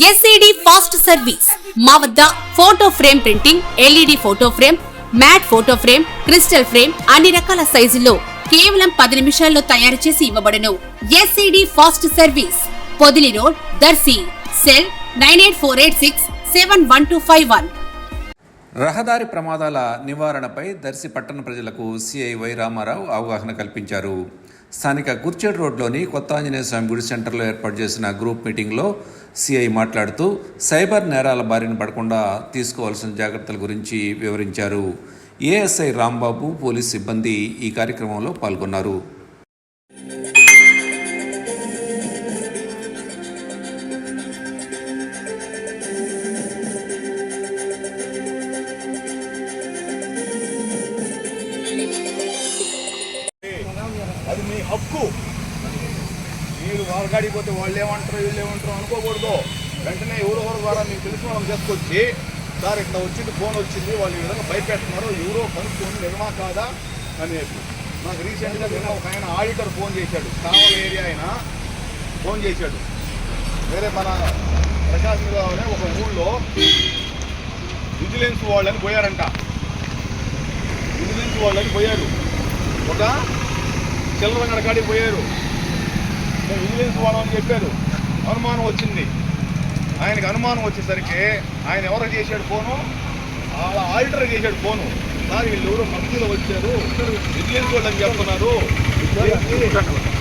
SAD fast service. మా వద్ద photo frame printing LED photo frame matte photo frame crystal frame అన్ని రకాల సైజుల్లో కేవలం పది నిమిషాల్లో తయారు చేసి ఇవ్వబడును. S A D fast service. Podili road Darsi. Cell nine eight four eight six seven one two five one. రహదారి ప్రమాదాల నివారణపై దర్శి పట్టణ ప్రజలకు సిఐ వై రామారావు అవగాహన కల్పించారు. స్థానిక కుర్చేడు రోడ్లోని కొత్త ఆంజనేయ స్వామి గుడి సెంటర్లో ఏర్పాటు చేసిన గ్రూప్ మీటింగ్లో సిఐ మాట్లాడుతూ సైబర్ నేరాల బారిన పడకుండా తీసుకోవాల్సిన జాగ్రత్తల గురించి వివరించారు. ఏఎస్ఐ రాంబాబు పోలీస్ సిబ్బంది ఈ కార్యక్రమంలో పాల్గొన్నారు. అది మీ హక్కు. మీరు వాళ్ళ కాడికి పోతే వాళ్ళు ఏమంటారు వీళ్ళు ఏమంటారు అనుకోకూడదు. వెంటనే ఎవరో ద్వారా మీకు తెలిసిన వాళ్ళని తీసుకొచ్చి సార్ ఇట్లా వచ్చింది ఫోన్ వచ్చింది వాళ్ళు ఈ విధంగా భయపెడుతున్నారు ఎవరో కనుక్కొని నిజమా కాదా? అనేది నాకు రీసెంట్గా నిన్న ఒక ఆయన ఆడిటర్ ఫోన్ చేశాడు. కావల్ ఏరియా ఆయన ఫోన్ చేశాడు. వేరే మన ప్రకాశంలో ఒక ఊళ్ళో విజిలెన్స్ వాళ్ళని పోయారంట. విజిలెన్స్ వాళ్ళని పోయారు. ఒక చిల్లర కాడికి పోయారు. నేను విజిలెన్స్ వాళ్ళని చెప్పారు. అనుమానం వచ్చింది. ఆయనకి అనుమానం వచ్చేసరికి ఆయన ఎవరు చేశాడు ఫోను? వాళ్ళ ఆల్టర్ చేశాడు ఫోను. సార్ వీళ్ళు ఎవరో మధ్యలో వచ్చారు. విజిలెన్స్ వాళ్ళని చెప్తున్నారు